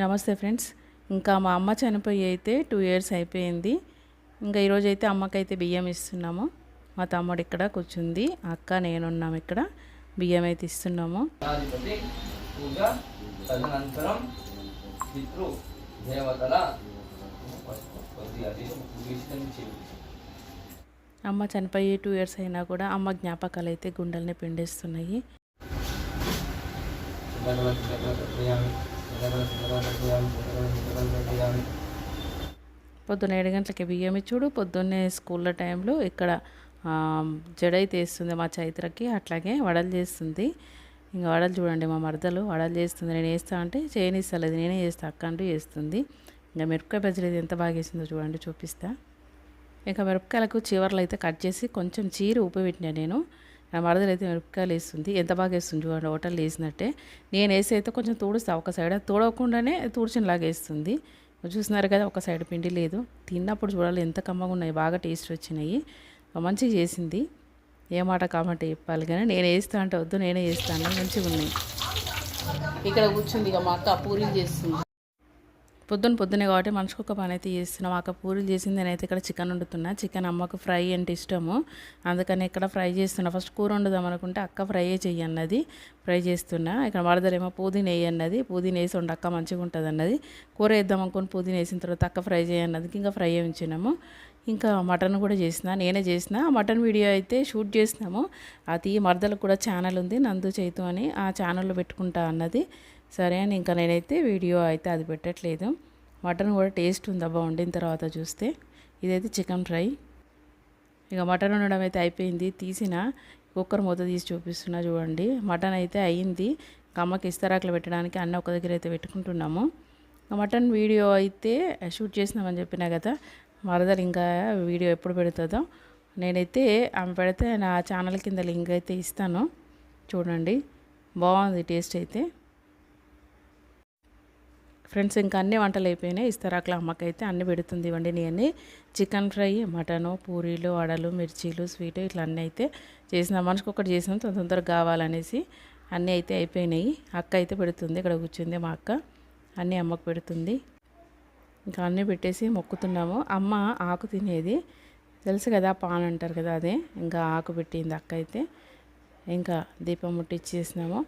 నమస్తే ఫ్రెండ్స్. ఇంకా మా అమ్మ చనిపోయి అయితే టూ ఇయర్స్ అయిపోయింది. ఇంకా ఈరోజు అయితే అమ్మకైతే బియ్యం ఇస్తున్నాము. మా తమ్ముడు ఇక్కడ కూర్చుంది. అక్క నేనున్నాము ఇక్కడ. బియ్యం అయితే ఇస్తున్నాము. తదనంతరం పితృ దేవతల అమ్మ చనిపోయి టూ ఇయర్స్ అయినా కూడా అమ్మ జ్ఞాపకాలు అయితే గుండెల్ని పిండేస్తున్నాయి. పొద్దున్న ఏడు గంటలకి బియ్యం ఇచ్చుడు. పొద్దున్నే స్కూళ్ళ టైంలో ఇక్కడ జడైతే జడ అయితే వేస్తుంది మా చైత్రకి. అట్లాగే వడలు చేస్తుంది. ఇంకా వడలు చూడండి మా మరదలు వడలు చేస్తుంది. నేను వేస్తా అంటే చేయనిస్తలేదు నేనే చేస్తా. అక్క అంటూ చేస్తుంది. ఇంకా మిరపకాయ బజ్జీలు ఎంత బాగా వేసిందో చూడండి చూపిస్తా. ఇంకా మిరపకాయలకు చివర్లు అయితే కట్ చేసి కొంచెం చీర ఉప్పు పెట్టినా నేను. నా మరదలు అయితే మిరపకాయలు వేస్తుంది. ఎంత బాగా వేస్తుంది చూడండి హోటల్ వేసినట్టే. నేను వేసి అయితే కొంచెం తూడుస్తా ఒక సైడ్. అది తూడకుండానే తూడ్చినలాగా వేస్తుంది. చూస్తున్నారు కదా ఒక సైడ్ పిండి లేదు. తిన్నప్పుడు చూడాలి ఎంత కమ్మగా ఉన్నాయి. బాగా టేస్ట్ వచ్చినాయి. మంచిగా చేసింది. ఏ మాట కామంటే చెప్పాలి కానీ నేను వేస్తా అంటే వద్దు నేనే వేస్తాను మంచిగా ఉన్నాయి. ఇక్కడ కూర్చుంది ఇక మా అక్క పూరీలు చేస్తుంది. పొద్దున్న పొద్దునే కాబట్టి మనిషికి ఒక పని అయితే చేస్తున్నాం అక్క పూరీలు చేసింది నేనైతే ఇక్కడ చికెన్ వండుతున్నా. చికెన్ అమ్మకు ఫ్రై అంటే ఇష్టము. అందుకని ఇక్కడ ఫ్రై చేస్తున్నా. ఫస్ట్ కూర వండుదాం అనుకుంటే అక్క ఫ్రై చెయ్యి అన్నది. ఫ్రై చేస్తున్నా. ఇక్కడ వరదలేమో పుదీన వేయి అన్నది. పుదీనా వేసి వండు అక్క మంచిగా ఉంటుంది అన్నది. కూర వేద్దాం అనుకుని పుదీన వేసిన తర్వాత అక్క ఫ్రై చేయన్నది ఇంకా ఫ్రై ఉంచినాము ఇంకా మటన్ కూడా చేసిన. నేనే చేసిన. మటన్ వీడియో అయితే షూట్ చేసినాము. అది మరదలకు కూడా ఛానల్ ఉంది. నందు చైతు అని ఆ ఛానల్లో పెట్టుకుంటా అన్నది. సరే అని ఇంకా నేనైతే వీడియో అయితే అది పెట్టట్లేదు. మటన్ కూడా టేస్ట్ ఉందబ్బా వండిన తర్వాత చూస్తే. ఇదైతే చికెన్ ఫ్రై. ఇక మటన్ వండడం అయితే అయిపోయింది. తీసిన కుక్కర్ మూత తీసి చూపిస్తున్నా చూడండి. మటన్ అయితే అయ్యింది అమ్మకి ఇస్తారాకులు పెట్టడానికి అన్న ఒక దగ్గర అయితే పెట్టుకుంటున్నాము. మటన్ వీడియో అయితే షూట్ చేసినామని చెప్పినా కదా మరదలు ఇంకా వీడియో ఎప్పుడు పెడుతుందో. నేనైతే ఆమె పెడితే నా ఛానల్ కింద లింక్ అయితే ఇస్తాను. చూడండి. బాగుంది టేస్ట్ అయితే. ఫ్రెండ్స్ ఇంకా అన్ని వంటలు అయిపోయినాయి. ఇస్తరాకుల అమ్మకైతే అన్ని పెడుతుంది ఇవ్వండి నేను చికెన్ ఫ్రై మటను పూరీలు వడలు మిర్చీలు స్వీట్ ఇట్లా అన్నీ అయితే చేసిన. మనిషికి ఒకటి చేసిన తొందర తొందరగా కావాలనేసి అన్నీ అయితే అయిపోయినాయి. అక్క అయితే పెడుతుంది. ఇక్కడ కూర్చుంది మా అక్క. అన్నీ అమ్మకు పెడుతుంది. ఇంకా అన్నీ పెట్టేసి మొక్కుతున్నాము. అమ్మ ఆకు తినేది. తెలుసు కదా పాన్ అంటారు కదా అదే. ఇంకా ఆకు పెట్టింది అక్క అయితే. ఇంకా దీపం ముట్టించేసినాము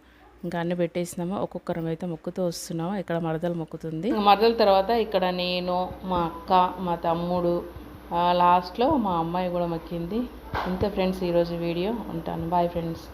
ఇంకా అన్ని పెట్టేసినామా ఒక్కొక్కరం అయితే మొక్కుతూ వస్తున్నాము ఇక్కడ మరదలు మొక్కుతుంది. మరదల తర్వాత ఇక్కడ నేను మా అక్క మా తమ్ముడు లాస్ట్లో మా అమ్మాయి కూడా మొక్కింది. ఇంత ఫ్రెండ్స్ ఈరోజు వీడియో ఉంటాను. Bye friends